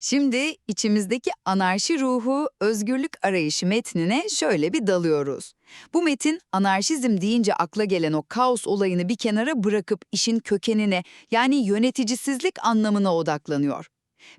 Şimdi içimizdeki anarşi ruhu, özgürlük arayışı metnine şöyle bir dalıyoruz. Bu metin anarşizm deyince akla gelen o kaos olayını bir kenara bırakıp işin kökenine yani yöneticisizlik anlamına odaklanıyor.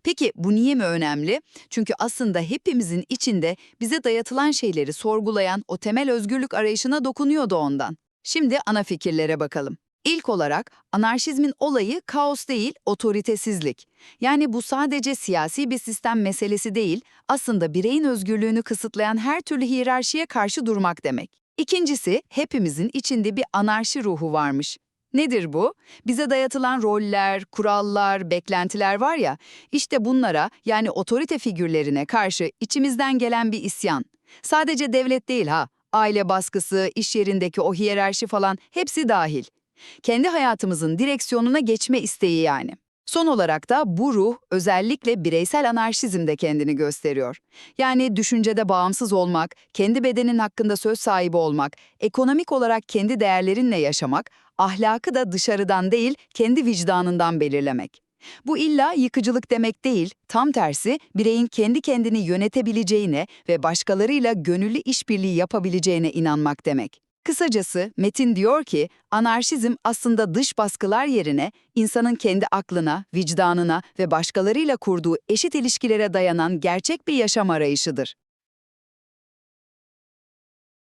Peki bu niye mi önemli? Çünkü aslında hepimizin içinde bize dayatılan şeyleri sorgulayan o temel özgürlük arayışına dokunuyordu ondan. Şimdi ana fikirlere bakalım. İlk olarak anarşizmin olayı kaos değil, otoritesizlik. Yani bu sadece siyasi bir sistem meselesi değil, aslında bireyin özgürlüğünü kısıtlayan her türlü hiyerarşiye karşı durmak demek. İkincisi, hepimizin içinde bir anarşi ruhu varmış. Nedir bu? Bize dayatılan roller, kurallar, beklentiler var ya, işte bunlara yani otorite figürlerine karşı içimizden gelen bir isyan. Sadece devlet değil ha, aile baskısı, iş yerindeki o hiyerarşi falan hepsi dahil. Kendi hayatımızın direksiyonuna geçme isteği yani. Son olarak da bu ruh özellikle bireysel anarşizmde kendini gösteriyor. Yani düşüncede bağımsız olmak, kendi bedenin hakkında söz sahibi olmak, ekonomik olarak kendi değerlerinle yaşamak, ahlakı da dışarıdan değil, kendi vicdanından belirlemek. Bu illa yıkıcılık demek değil, tam tersi bireyin kendi kendini yönetebileceğine ve başkalarıyla gönüllü işbirliği yapabileceğine inanmak demek. Kısacası Metin diyor ki anarşizm aslında dış baskılar yerine insanın kendi aklına, vicdanına ve başkalarıyla kurduğu eşit ilişkilere dayanan gerçek bir yaşam arayışıdır.